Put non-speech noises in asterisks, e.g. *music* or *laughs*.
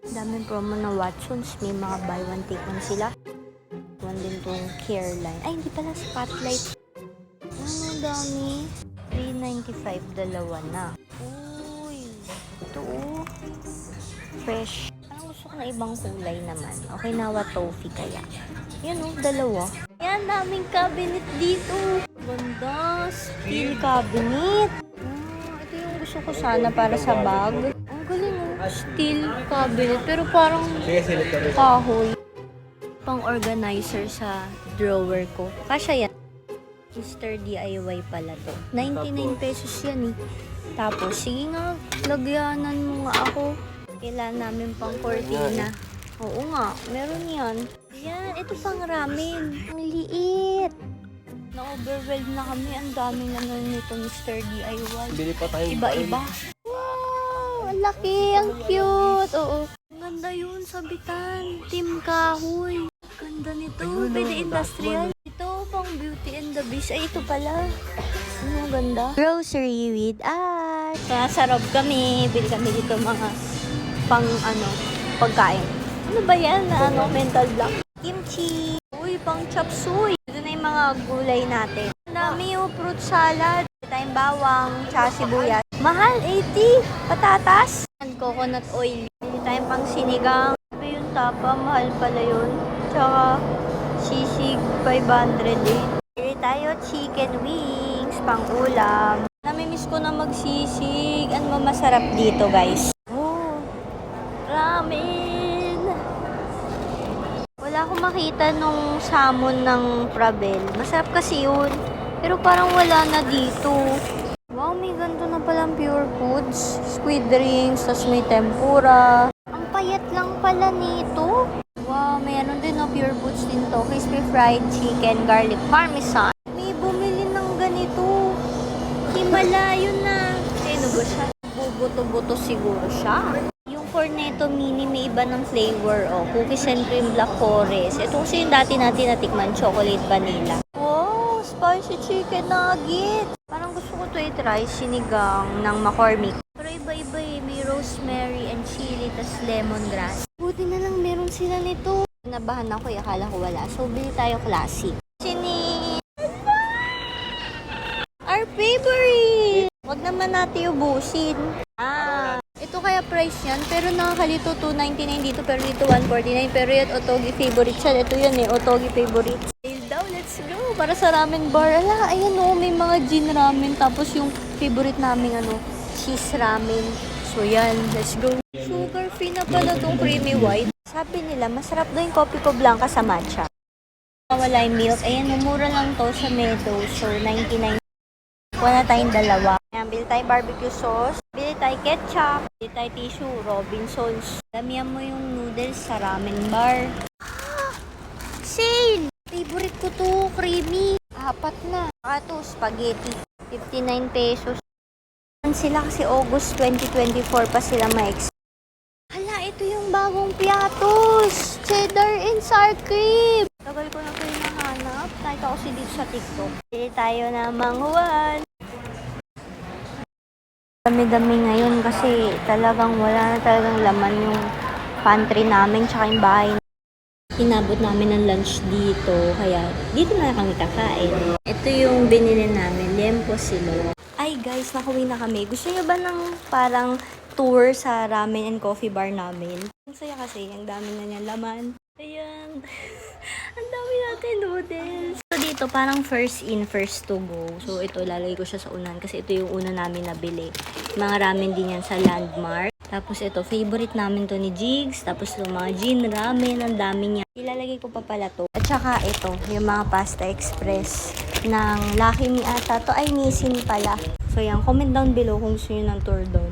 Daming promo na Watsons. May mga buy one take one sila. One din tong care line. Ay, hindi pala spotlight. Ano, dami. 395 dalawa na. Uy, ito oh. Fresh. Parang gusto ko na ibang kulay naman. Okay na toffee kaya. Yan oh, dalawa. Yan, daming cabinet dito. Ganda. Steel cabinet. Ah, ito yung gusto ko sana para sa bag. Galing oh. Steel cabinet. Pero parang kahoy. Pang organizer sa drawer ko. Kasya yan. Mr. DIY pala to. 99 pesos yan eh. Tapos, sige nga, lagyanan mo nga ako. Kailan namin pang cortina. Oo nga, meron yan. Yan, ito pang ramen. Ang liit. Na-overwhelm na kami. Ang daming ano nito, Mr. DIY. Bili pa tayo. Iba-iba. Laki! Ang cute! Oo. Ang ganda yun, sabitan. Team Kahoy. Ganda nito. Pwede industrial. Ito, pang Beauty and the Beast. Ay, ito pala. Ano, ang ganda. Grocery with us. Nasa rob kami. Bili kami dito mga pang ano, pagkain. Ano ba yan? Na, ano, mental block. Kimchi. Uy, pang chop suey. Ito na yung mga gulay natin. Ang dami yung fruit salad. Ito tayong bawang, tsaka sibuyas. Mahal, 80. Patatas. Coconut oil. Hindi tayong pang sinigang. Sabi yung tapa, mahal pala yun. Tsaka sisig, 500 eh. Bili tayo chicken wings, pang ulam. Namimiss ko na magsisig. Ano masarap dito, guys? Oh, ramen. Wala akong makita nung salmon ng Prabel. Masarap kasi yun. Pero parang wala na dito. Wow, may ganito na palang pure foods. Squid rings, tas may tempura. Ang payat lang pala nito. Wow, mayroon din no pure foods din to. Crispy fried chicken, garlic parmesan. May bumili ng ganito. Himalayo na. Sino ba siya? Bubuto-buto siguro siya. Yung cornetto mini may iba ng flavor. Oh, cookies and cream black forest. Ito kasi yung dati natin natikman, chocolate vanilla. Spicy chicken nugget. Parang gusto ko to i-try, sinigang ng McCormick. Pero iba-iba eh. May rosemary and chili, tas lemongrass. Buti na lang meron sila nito. Nabahan ako, eh, akala ko wala. So, bili tayo classic. Sini... Our favorite! Huwag naman natin ubusin. Ah, ito kaya price yan, pero nakakalito 299 dito, pero dito 149. Pero yan, Otogi favorite siya. Ito yan eh, Otogi favorite. Para sa ramen bar. Ala, ayan o, may mga gin ramen. Tapos yung favorite namin ano, cheese ramen. So yan, let's go. Sugar free na pala tong creamy white. Sabi nila, masarap daw yung kopi ko blanca sa matcha. Wala yung milk. Ayan, mumura lang to sa Meadow. So, 99 Kuha na tayong dalawa. Ayan, bili tayo barbecue sauce. Bili tayo ketchup. Bili tayo tissue, Robinsons. Damihan mo yung noodles sa ramen bar. Favorite ko to, creamy. Apat na. Saka to, spaghetti. 59 pesos. Sila kasi August 2024 pa sila ma-ex. Hala, ito yung bagong piatos. Cheddar and sour cream. Tagal ko na ito hinahanap. Kahit ako si dito sa TikTok. Bili tayo na manghuan. Dami-dami ngayon kasi talagang wala na talagang laman yung pantry namin tsaka yung bahay. Inabot namin ng lunch dito, kaya dito na kami kakain. Ito yung binili namin, lempo silo. Ay guys, nakauwi na kami. Gusto nyo ba ng parang tour sa ramen and coffee bar namin? Ang saya kasi, ang dami na niya laman. Ayan. *laughs* ang dami natin noodles. So dito, parang first in, first to go. So ito, lalagay ko siya sa unan kasi ito yung una namin nabili. Mga ramen din yan sa Landmark. Tapos ito, favorite namin to ni Jigs. Tapos yung mga gin ramen, ang dami niya. Ilalagay ko pa pala to. At saka ito, yung mga pasta express ng Lucky Me ata. To ay Nissin pala. So yan, comment down below kung gusto nyo ng tour doon.